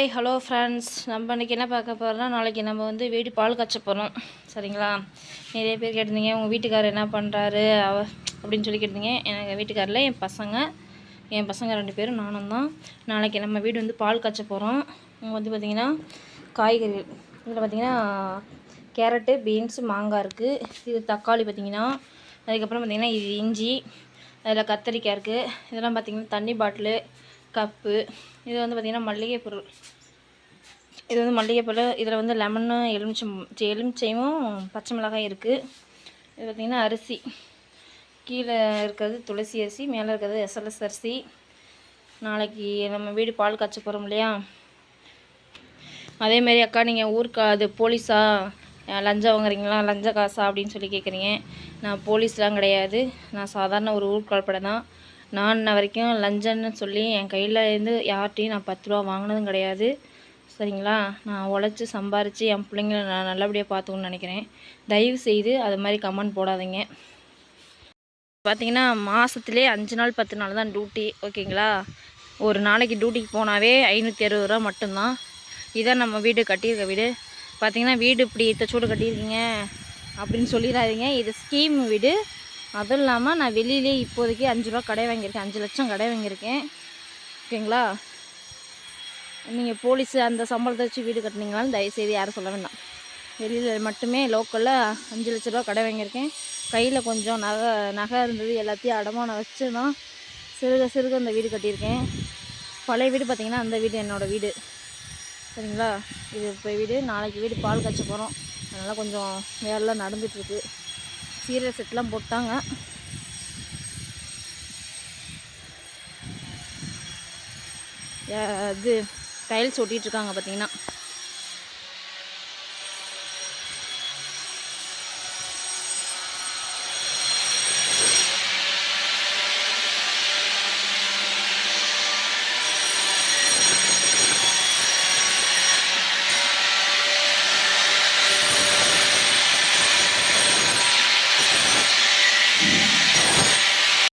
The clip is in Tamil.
ஹேய் ஹலோ ஃப்ரெண்ட்ஸ் நம்ம இன்றைக்கி என்ன பார்க்க போகிறோம்னா நாளைக்கு நம்ம வந்து வீடு பால் காய்ச்ச போகிறோம் சரிங்களா? நிறைய பேர் கேட்டிருந்தீங்க உங்கள் வீட்டுக்காரர் என்ன பண்ணுறாரு அவ அப்படின்னு சொல்லி கேட்டிருந்தீங்க. எனக்கு வீட்டுக்காரில் என் பசங்க என் பசங்க ரெண்டு பேரும் நானும் தான். நாளைக்கு நம்ம வீடு வந்து பால் காய்ச்ச போகிறோம் அவங்க வந்து பார்த்திங்கன்னா காய்கறி இதில் பார்த்திங்கன்னா கேரட்டு பீன்ஸு மாங்காய் இருக்குது இது தக்காளி பார்த்திங்கன்னா அதுக்கப்புறம் பார்த்திங்கன்னா இது இஞ்சி அதில் கத்தரிக்காய் இருக்குது இதெல்லாம் பார்த்திங்கன்னா தண்ணி பாட்டிலு கப்பு இது வந்து பார்த்திங்கன்னா மல்லிகை பொருள். இது வந்து மல்லிகை பொருள் இதில் வந்து லெமனு எலுமிச்சம் எலுமிச்சையும் பச்சை மிளகாய் இருக்குது இது பார்த்திங்கன்னா அரிசி. கீழே இருக்கிறது துளசி அரிசி மேலே இருக்கிறது எஸ்எல்எஸ் அரிசி. நாளைக்கு நம்ம வீடு பால் காய்ச்ச போகிறோம் இல்லையா? அதேமாரி அக்கா நீங்கள் ஊருக்கு அது போலீஸா? லஞ்சம் வாங்குறீங்களா? லஞ்ச காசா? அப்படின்னு சொல்லி கேட்குறீங்க நான் போலீஸ்லாம் கிடையாது. நான் சாதாரண ஒரு ஊர்கால்படை தான். நான் இன்ன வரைக்கும் லஞ்சம்னு சொல்லி என் கையில் இருந்து யார்கிட்டையும் நான் பத்து ரூபா வாங்கினதும் கிடையாது. சரிங்களா? நான் உழைச்சி சம்பாரித்து என் பிள்ளைங்கள நான் நல்லபடியாக பார்த்துக்கணும்னு நினைக்கிறேன். தயவு செய்து அது மாதிரி கமெண்ட் போடாதீங்க. பார்த்தீங்கன்னா மாதத்துலேயே அஞ்சு நாள் பத்து நாள் தான் டியூட்டி ஓகேங்களா ஒரு நாளைக்கு டியூட்டிக்கு போனாவே ஐநூற்றி அறுபது ரூபா மட்டும்தான். இதான் நம்ம வீடு கட்டியிருக்க வீடு. பார்த்தீங்கன்னா வீடு இப்படி இத்தச்சோடு கட்டியிருக்கீங்க அப்படின்னு சொல்லிடாதீங்க. இது ஸ்கீம் வீடு. அதுவும் இல்லாமல் நான் வெளியிலே இப்போதைக்கு அஞ்சு ரூபா கடை வாங்கியிருக்கேன். அஞ்சு லட்சம் கடை வாங்கியிருக்கேன். ஓகேங்களா? நீங்கள் போலீஸு அந்த சம்பளத்தை வச்சு வீடு கட்டினீங்களாலும் தயவுசெய்து யாரும் சொல்ல வேண்டாம். வெளியில் மட்டுமே லோக்கலில் அஞ்சு லட்ச ரூபா கடை வாங்கியிருக்கேன். கையில் கொஞ்சம் நகை நகை இருந்தது எல்லாத்தையும் அடமானம் வச்சு தான் சிறுக சிறுக அந்த வீடு கட்டியிருக்கேன். பழைய வீடு பார்த்திங்கன்னா அந்த வீடு என்னோடய வீடு. சரிங்களா? இது இப்போ வீடு. நாளைக்கு வீடு பால் காய்ச்ச போகிறோம் அதனால் கொஞ்சம் வேலைலாம் நடந்துகிட்ருக்கு சீரியல் செட்லாம் போட்டாங்க. இது டைல்ஸ் ஒட்டிகிட்ருக்காங்க பார்த்தீங்கன்னா